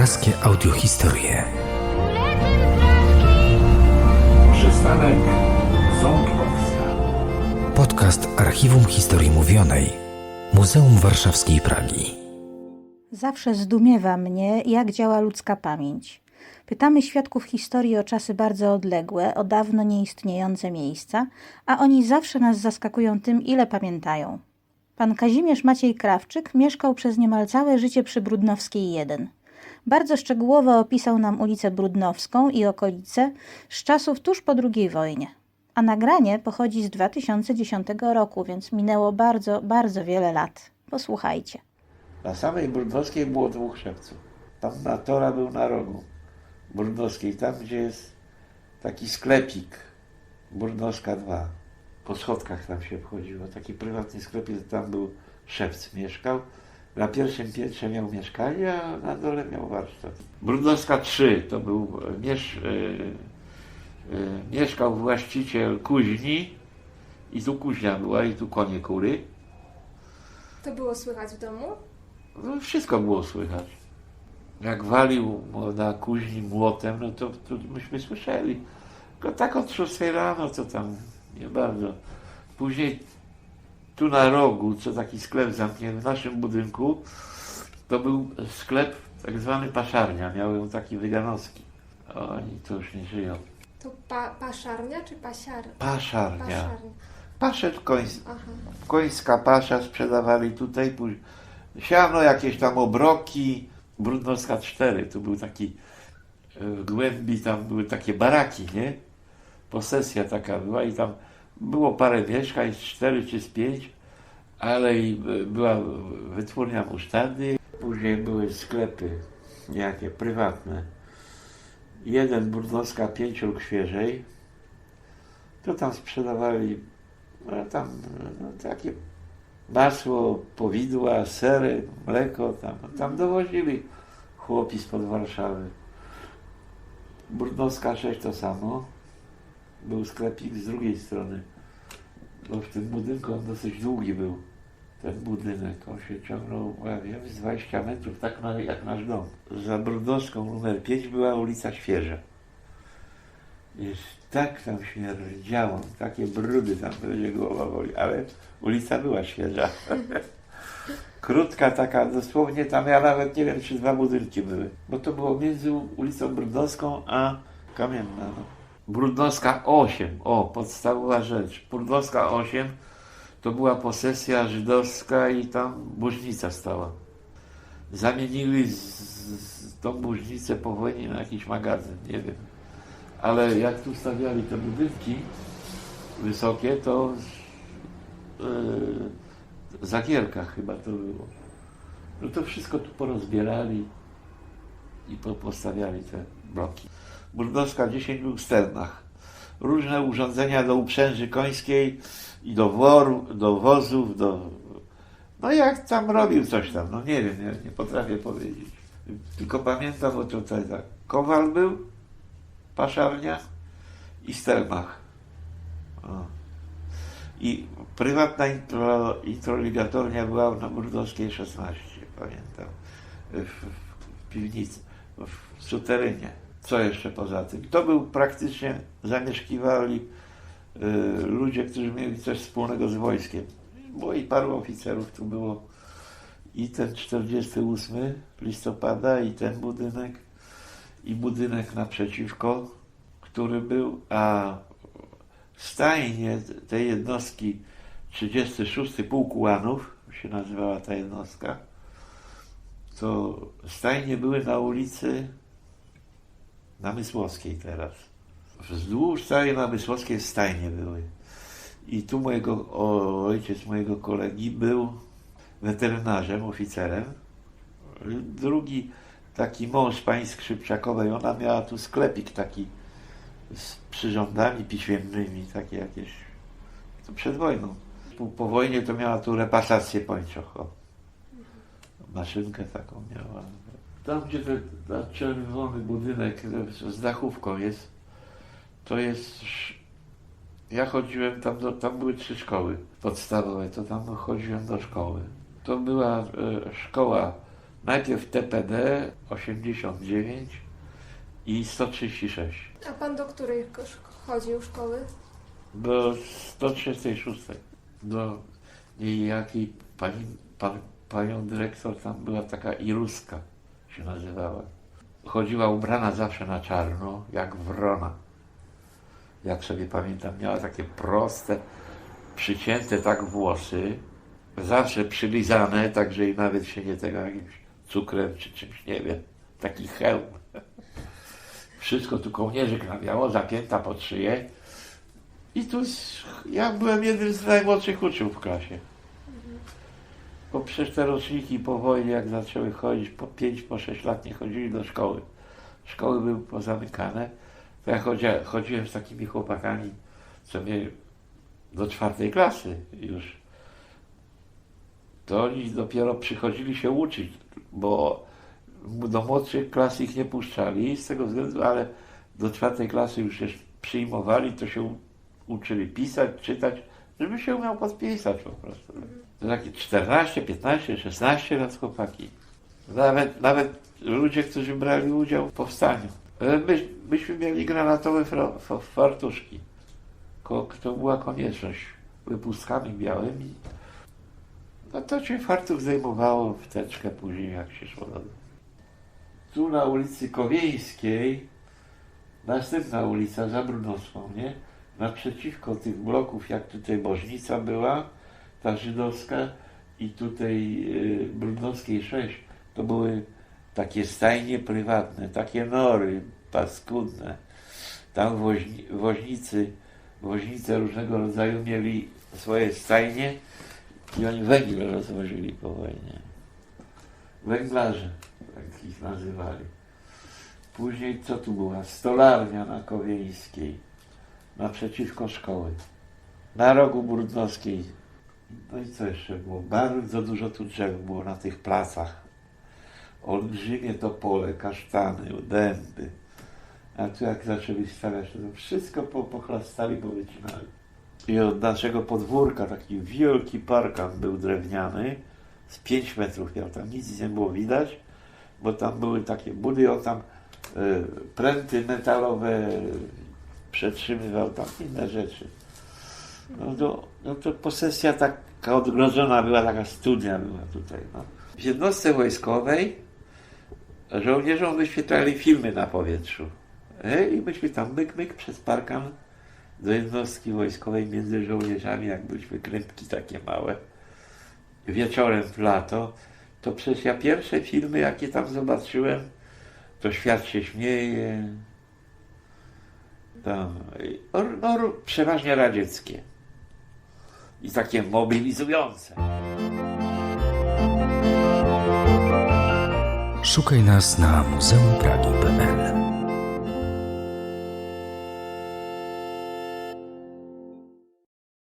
Praskie audiohistorie. Przystanek Ząbkowska. Podcast Archiwum Historii Mówionej. Muzeum Warszawskiej Pragi. Zawsze zdumiewa mnie, jak działa ludzka pamięć. Pytamy świadków historii o czasy bardzo odległe, o dawno nieistniejące miejsca, a oni zawsze nas zaskakują tym, ile pamiętają. Pan Kazimierz Maciej Krawczyk mieszkał przez niemal całe życie przy Brudnowskiej 1. Bardzo szczegółowo opisał nam ulicę Brudnowską i okolice z czasów tuż po II wojnie. A nagranie pochodzi z 2010 roku, więc minęło bardzo, bardzo wiele lat. Posłuchajcie. Na samej Brudnowskiej było dwóch szewców. Tam na Tora był na rogu Brudnowskiej, tam gdzie jest taki sklepik Brudnowska 2. Po schodkach tam się wchodziło, taki prywatny sklepik, tam był szewc, mieszkał. Na pierwszym piętrze miał mieszkanie, a na dole miał warsztat. Brudnowska 3 to był e, miesz, e, e, mieszkał właściciel kuźni i tu kuźnia była i tu konie kury. To było słychać w domu? No, wszystko było słychać. Jak walił na kuźni młotem, no to, to myśmy słyszeli. Tylko tak od 6 rano to tam nie bardzo. Później tu na rogu, co taki sklep zamknięty w naszym budynku, to był sklep tak zwany paszarnia. Miał taki wyganowski. Oni to już nie żyją. To pa, paszarnia czy pasiar? Paszarnia. Paszarnia. Koński. Aha. końska pasza sprzedawali tutaj, później siano, jakieś tam obroki, Brudnowska 4, tu był taki e, w głębi, tam były takie baraki, nie? Posesja taka była i tam było parę mieszkań, cztery czy z pięć, ale i była wytwórnia musztardy, później były sklepy jakie prywatne. Jeden Brudnowska pięciorg świeżej, to tam sprzedawali no, tam no, takie masło, powidła, sery, mleko, tam, tam dowozili chłopi spod Warszawy. Brudnowska 6 to samo. Był sklepik z drugiej strony. Bo w tym budynku on dosyć długi był. Ten budynek, on się ciągnął, ja wiem, z 20 metrów, tak na, jak nasz dom. Za Brudnowską numer 5 była ulica Świeża. Jest tak tam śmierdziało, takie brudy tam będzie głowa boli, ale ulica była świeża. Krótka taka, dosłownie tam ja nawet nie wiem, czy dwa budynki były, bo to było między ulicą Brudnowską a Kamienna. No. Brudnowska 8, o, podstawowa rzecz. Brudnowska 8 to była posesja żydowska i tam burznica stała. Zamienili z, z tą burznicę po wojnie na jakiś magazyn, nie wiem. Ale jak tu stawiali te budynki wysokie, to yy, Zagierka chyba to było. No to wszystko tu porozbierali i po, postawiali te bloki. Brudowska 10 był w Sternach. Różne urządzenia do uprzęży końskiej i do, woru, do wozów, do... No jak tam robił coś tam, no nie wiem, nie, nie potrafię powiedzieć. Tylko pamiętam, bo tutaj tak, Kowal był, Paszarnia i Stelmach. O. I prywatna intro, introligatornia była na Brudowskiej 16, pamiętam, w, w piwnicy, w suterynie. Co jeszcze poza tym? To był praktycznie, zamieszkiwali y, ludzie, którzy mieli coś wspólnego z wojskiem. Było i paru oficerów tu było. I ten 48 listopada, i ten budynek i budynek naprzeciwko, który był, a stajnie tej jednostki 36 Pułk Ułanów, się nazywała ta jednostka, to stajnie były na ulicy Namysłowskiej teraz. Wzdłuż całej Namysłowskiej stajnie były. I tu mojego, o, ojciec mojego kolegi był weterynarzem, oficerem. Drugi taki mąż pani Skrzypczakowej, ona miała tu sklepik taki z przyrządami piśmiennymi, takie jakieś, to przed wojną. Po, po wojnie to miała tu repasację pończoch. Maszynkę taką miała. Tam, gdzie ten, ten czerwony budynek z dachówką jest, to jest, ja chodziłem tam, do, tam były trzy szkoły podstawowe, to tam chodziłem do szkoły. To była e, szkoła Najpierw TPD 89 i 136 A pan do której chodził szkoły? do 136. Do niejakiej pani, pan, panią dyrektor tam była taka Iruska się nazywała. Chodziła ubrana zawsze na czarno, jak wrona. Jak sobie pamiętam, miała takie proste, przycięte tak włosy, zawsze przylizane, tak że i nawet się nie tego jakimś cukrem czy czymś, nie wiem, taki hełm. Wszystko tu kołnierzyk nawiało, zapięta pod szyję. I tu ja byłem jednym z najmłodszych uczniów w klasie. Bo przecież te roczniki po wojnie, jak zaczęły chodzić, po 5, po 6 lat nie chodzili do szkoły. Szkoły były pozamykane. To ja chodzia, chodziłem z takimi chłopakami, co mieli do czwartej klasy już. To oni dopiero przychodzili się uczyć, bo do młodszych klas ich nie puszczali z tego względu, ale do czwartej klasy już się przyjmowali, to się uczyli pisać, czytać, żeby się umiał podpisać po prostu. To takie 14, 15, 16 lat chłopaki. Nawet, nawet ludzie, którzy brali udział w powstaniu. E, My, myśmy mieli granatowe fartuszki. To była konieczność. Wypustkami białymi. No to się fartuch zdejmowało w teczkę później, jak się szło do. Tu na ulicy Kowieńskiej, następna ulica za Brudnosłą, nie? Naprzeciwko tych bloków, jak tutaj Bożnica była, ta żydowska i tutaj y, Brudnowskiej 6, to były takie stajnie prywatne, takie nory paskudne. Tam woźni, woźnicy, woźnice różnego rodzaju mieli swoje stajnie i oni węgiel rozwozili po wojnie. Węglarze, tak ich nazywali. Później co tu była? Stolarnia na Kowieńskiej, naprzeciwko szkoły. Na rogu Brudnowskiej. No i co jeszcze było? Bardzo dużo tu drzew było na tych placach. Olbrzymie to pole, kasztany, dęby. A tu jak zaczęli stawiać, to wszystko po, pochlastali, powycinali. I od naszego podwórka taki wielki parkan był drewniany, z 5 metrów miał, tam nic nie było widać, bo tam były takie budy, on tam e, pręty metalowe przetrzymywał, tam inne rzeczy. No to, no to posesja taka odgrodzona była, taka studnia była tutaj. No. W jednostce wojskowej żołnierzom wyświetlali filmy na powietrzu. E, I myśmy tam myk, myk przez parkan do jednostki wojskowej między żołnierzami, jak byliśmy krępki takie małe, wieczorem w lato, to przecież ja pierwsze filmy, jakie tam zobaczyłem, to Świat się śmieje, i- no, no, przeważnie radzieckie i takie mobilizujące. Szukaj nas na Muzeum.